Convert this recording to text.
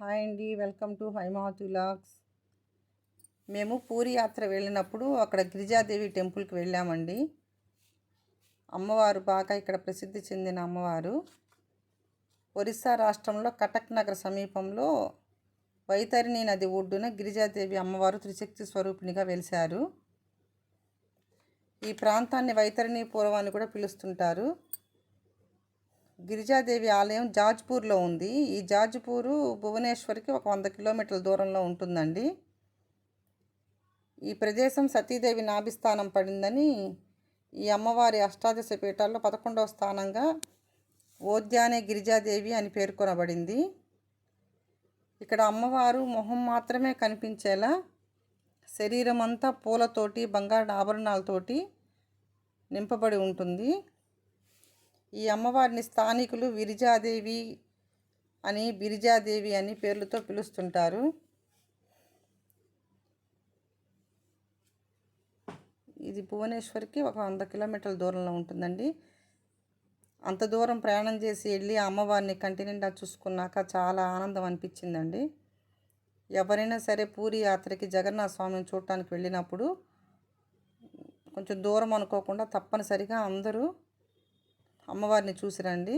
Hi అండి welcome to Haimavathi vlogs. మేము పూరి యాత్ర వెళ్ళినప్పుడు అక్కడ గిరిజాదేవి టెంపుల్కి వెళ్ళామండి. అమ్మవారు బాగా ఇక్కడ ప్రసిద్ధి చెందిన అమ్మవారు. ఒరిస్సా రాష్ట్రంలో కటక్ నగర్ సమీపంలో వైతరిణి నది ఒడ్డున గిరిజాదేవి అమ్మవారు త్రిశక్తి స్వరూపిణిగా వెలిశారు. ఈ ప్రాంతాన్ని వైతరిణీపురం అని కూడా పిలుస్తుంటారు. గిరిజాదేవి ఆలయం జాజ్పూర్లో ఉంది. ఈ జాజ్పూరు భువనేశ్వర్కి ఒక వంద కిలోమీటర్ల దూరంలో ఉంటుందండి. ఈ ప్రదేశం సతీదేవి నాభిస్థానం పడిందని ఈ అమ్మవారి అష్టాదశ పీఠాల్లో పదకొండవ స్థానంగా ఓద్యానే గిరిజాదేవి అని పేర్కొనబడింది. ఇక్కడ అమ్మవారు మొహం మాత్రమే కనిపించేలా శరీరం అంతా పూలతోటి బంగారు ఆభరణాలతోటి నింపబడి ఉంటుంది. ఈ అమ్మవారిని స్థానికులు విరిజాదేవి అని బిరిజాదేవి అని పేర్లతో పిలుస్తుంటారు. ఇది భువనేశ్వర్కి ఒక వంద కిలోమీటర్ల దూరంలో ఉంటుందండి. అంత దూరం ప్రయాణం చేసి వెళ్ళి అమ్మవారిని కంటి నిండా చూసుకున్నాక చాలా ఆనందం అనిపించిందండి. ఎవరైనా సరే పూరి యాత్రకి జగన్నాథ స్వామిని చూడటానికి వెళ్ళినప్పుడు కొంచెం దూరం అనుకోకుండా తప్పనిసరిగా అందరూ అమ్మవారిని చూసిరండి?